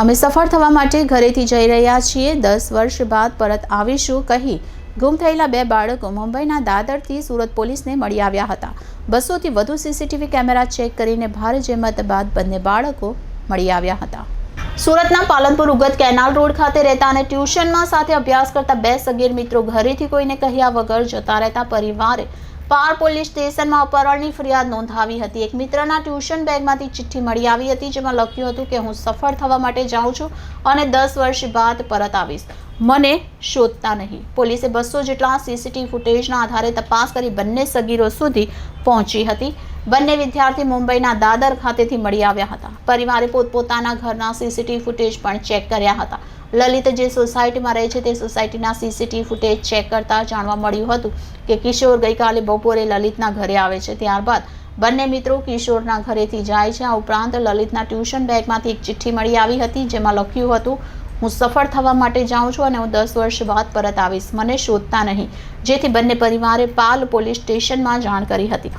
અમે સફળ થવા માટે ઘરેથી જઈ રહ્યા છીએ. દસ વર્ષ બાદ પરત આવીશું કહી ગુમ થયેલા બે બાળકો મુંબઈના દાદરથી સુરત પોલીસને મળી આવ્યા હતા. બસોથી વધુ સીસીટીવી કેમેરા ચેક કરીને ભારે જહેમત બાદ બંને બાળકો મળી આવ્યા હતા. સુરતના પાલનપુર ઉગત કેનાલ રોડ ખાતે રહેતા અને ટ્યુશનમાં સાથે અભ્યાસ કરતા બે સગીર મિત્રો ઘરેથી કોઈને કહ્યા વગર જતા રહેતા પરિવારે પાર પોલીસ સ્ટેશનમાં અપહરણની ફરિયાદ નોંધાવી હતી. એક મિત્રના ટ્યુશન બેગમાંથી ચિઠ્ઠી મળી આવી હતી, જેમાં લખ્યું હતું કે, હું સફળ થવા માટે જાઉં છું અને દસ વર્ષ બાદ પરત આવીશ. મને શોધતા નહીં. પોલીસે બસો જેટલા સીસીટીવી ફૂટેજના આધારે તપાસ કરી બંને સગીરો સુધી પહોંચી હતી. બંને વિદ્યાર્થી મુંબઈના દાદર ખાતેથી મળી આવ્યા હતા. પરિવારે પોતપોતાના ઘરના સીસીટીવી ફૂટેજ પણ ચેક કર્યા હતા. લલિત જે સોસાયટીમાં રહે છે તે સોસાયટીના સીસીટીવી ફૂટેજ ચેક કરતા જાણવા મળ્યું હતું કે કિશોર ગઈકાલે બપોરે લલિતના ઘરે આવે છે. ત્યારબાદ બંને મિત્રો કિશોરના ઘરેથી જાય છે. આ ઉપરાંત લલિતના ટ્યુશન બેગમાંથી એક ચિઠ્ઠી મળી આવી હતી જેમાં લખ્યું હતું, હું સફળ થવા માટે જાઉં છું અને હું દસ વર્ષ બાદ પરત આવીશ. મને શોધતા નહીં. જેથી બંને પરિવારે પાલ પોલીસ સ્ટેશનમાં જાણ કરી હતી.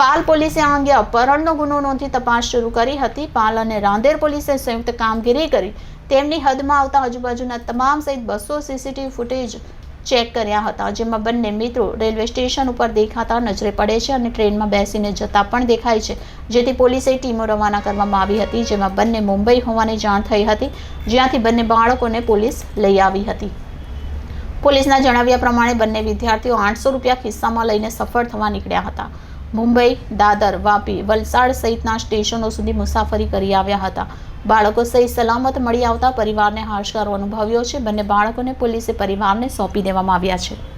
પાલ પોલીસે આ અંગે અપહરણનો ગુનો નોંધી તપાસ શરૂ કરી હતી. પાલ અને રાંદેર પોલીસે સંયુક્ત કામગીરી કરી. તેમની હદમાં આવતા આજુબાજુના તમામ સહિત બસો સીસીટીવી ફૂટેજ ચેક કર્યા હતા, જેમાં બંને મિત્રો રેલવે સ્ટેશન ઉપર દેખાતા નજરે પડે છે અને ટ્રેનમાં બેસીને જતા પણ દેખાય છે. જેથી પોલીસે ટીમો રવાના કરવામાં આવી હતી, જેમાં બંને મુંબઈ હોવાની જાણ થઈ હતી, જ્યાંથી બંને બાળકોને પોલીસ લઈ આવી હતી. પોલીસના જણાવ્યા પ્રમાણે બંને વિદ્યાર્થીઓ આઠસો રૂપિયા ખિસ્સામાં લઈને સફળ થવા નીકળ્યા હતા. મુંબઈ, દાદર, વાપી, વલસાડ સહિતના સ્ટેશનો સુધી મુસાફરી કરી આવ્યા હતા. બાળકો સહી સલામત મળી આવતા પરિવારને હાશકારો અનુભવ્યો છે. બંને બાળકોને પોલીસે પરિવારને સોંપી દેવામાં આવ્યા છે.